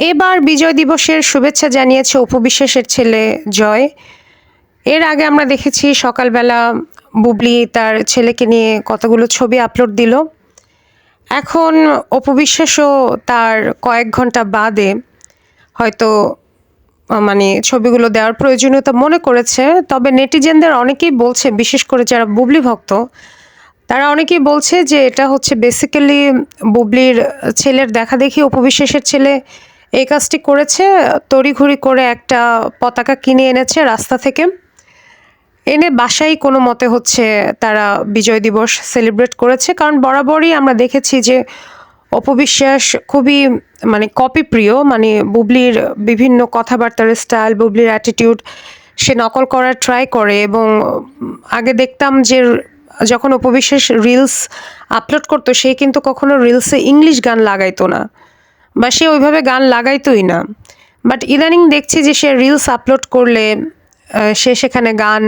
এবার বিজয় দিবসের শুভেচ্ছা জানিয়েছে উপবিশ্বাসের ছেলে জয়। এর আগে আমরা দেখেছি সকালবেলা বুবলি তার ছেলেকে নিয়ে কতগুলো ছবি আপলোড দিল। এখন অপবিশ্বাসও তার কয়েক ঘণ্টা বাদে হয়তো মানে ছবিগুলো দেওয়ার প্রয়োজনীয়তা মনে করেছে। তবে নেটিজেনদের অনেকেই বলছে, বিশেষ করে যারা বুবলি ভক্ত, তারা অনেকেই বলছে যে এটা হচ্ছে বেসিক্যালি বুবলির ছেলের দেখা দেখি উপবিশ্বাসের ছেলে এই কাজটি করেছে, তড়িঘড়ি করে একটা পতাকা কিনে এনেছে রাস্তা থেকে। এনে বাসায় কোনো মতে হচ্ছে তারা বিজয় দিবস সেলিব্রেট করেছে, কারণ বরাবরই আমরা দেখেছি যে অপবিশ্বাস খুবই মানে কপি প্রিয় মানে বুবলির বিভিন্ন কথাবার্তার স্টাইল, বুবলির অ্যাটিটিউড সে নকল করার ট্রাই করে এবং আগে দেখতাম যে যখন অপবিশ্বাস রিলস আপলোড করতো, সে কিন্তু কখনো রিলসে ইংলিশ গান লাগাইতো না। বা সে ওইভাবে গান লাগাইতোই না। বাট ইদানিং দেখছি যে সে রিলস আপলোড করলে সে সেখানে গান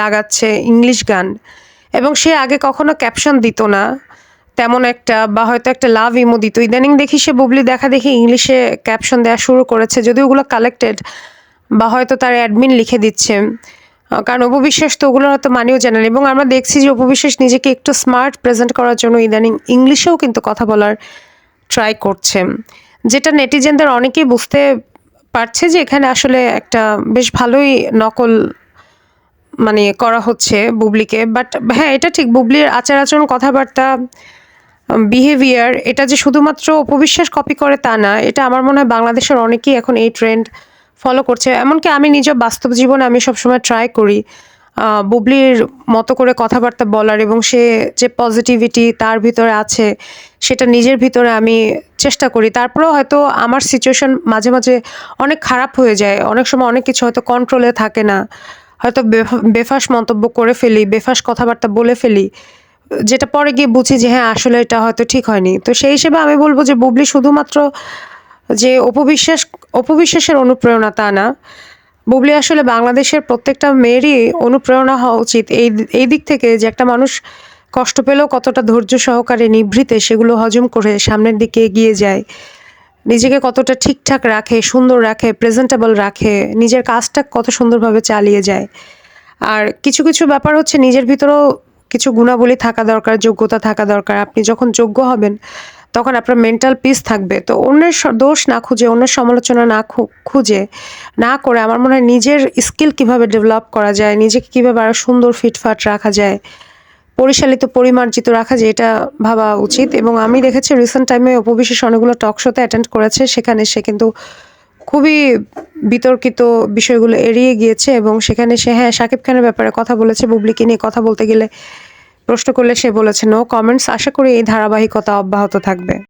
লাগাচ্ছে ইংলিশ গান। এবং সে আগে কখনো ক্যাপশন দিত না, তেমন একটা, বা হয়তো একটা লাভ ইমো দিত। ইদানিং দেখি সে বুবলি দেখা দেখি ইংলিশে ক্যাপশন দেওয়া শুরু করেছে যদি ওগুলো কালেক্টেড বা হয়তো তার অ্যাডমিন লিখে দিচ্ছে। কারণ উপবিশ্বাস তো ওগুলো হয়তো মানেও জানেন এবং আমরা দেখছি যে উপবিশ্বাস নিজেকে একটু স্মার্ট প্রেজেন্ট করার জন্য ইদানিং ইংলিশেও কিন্তু কথা বলার ট্রাই করছে। যেটা নেটিজেনদের অনেকেই বুঝতে পারছে যে এখানে আসলে একটা বেশ ভালোই নকল মানে করা হচ্ছে বুবলিকে। বাট হ্যাঁ এটা ঠিক, বুবলির আচার আচরণ কথাবার্তা বিহেভিয়ার এটা যে শুধুমাত্র অপবিশ্বাস কপি করে তা না, এটা আমার মনে হয় বাংলাদেশের অনেকেই এখন এই ট্রেন্ড ফলো করছে। এমনকি আমি নিজ বাস্তব জীবনে আমি সবসময় ট্রাই করি। বুবলির মতো করে কথাবার্তা বলার এবং সে যে পজিটিভিটি তার ভিতরে আছে, সেটা নিজের ভিতরে আমি চেষ্টা করি। তারপরেও হয়তো আমার সিচুয়েশন মাঝে মাঝে অনেক খারাপ হয়ে যায়। অনেক সময় অনেক কিছু হয়তো কন্ট্রোলে থাকে না। হয়তো বেফা- বেফাস মন্তব্য করে ফেলি, বেফাস কথাবার্তা বলে ফেলি, যেটা পরে গিয়ে বুঝি যে হ্যাঁ আসলে এটা হয়তো ঠিক হয়নি। তো সেই হিসেবে আমি বলব যে বুবলি শুধুমাত্র যে অপবিশ্বাস, অপবিশ্বাসের অনুপ্রেরণা তা না। বুবলি, আসলে বাংলাদেশের প্রত্যেকটা মেয়েরই অনুপ্রেরণা হওয়া উচিত। এই এই দিক থেকে যে একটা মানুষ কষ্ট পেলেও কতটা ধৈর্য সহকারে নিভৃতে, সেগুলো হজম করে সামনের দিকে এগিয়ে যায়। নিজেকে কতটা ঠিকঠাক রাখে, সুন্দর রাখে প্রেজেন্টেবল রাখে, নিজের কাজটা কত সুন্দরভাবে চালিয়ে যায়। আর কিছু কিছু ব্যাপার হচ্ছে নিজের ভিতরেও কিছু গুণাবলী থাকা দরকার, যোগ্যতা থাকা দরকার। আপনি যখন যোগ্য হবেন তখন আপনার মেন্টাল পিস থাকবে। তো অন্যের দোষ না খুঁজে, অন্যের সমালোচনা না খুঁজে, না করে আমার মনে হয় নিজের স্কিল কীভাবে ডেভেলপ করা যায়, নিজেকে কীভাবে আরও সুন্দর ফিটফাট রাখা যায় পরিচালিত পরিমার্জিত রাখা যায়, এটা ভাবা উচিত। এবং আমি দেখেছি রিসেন্ট টাইমে উপবিশেষ অনেকগুলো টক শোতে অ্যাটেন্ড করেছে, সেখানে সে কিন্তু খুবই বিতর্কিত বিষয়গুলো এড়িয়ে গিয়েছে এবং সেখানে সে হ্যাঁ শাকিব খানের ব্যাপারে কথা বলেছে, বুবলিকে নিয়ে কথা বলতে গেলে প্রশ্ন করলে সে বলেছে নো কমেন্টস আশা করি এই ধারাবাহিকতা অব্যাহত থাকবে।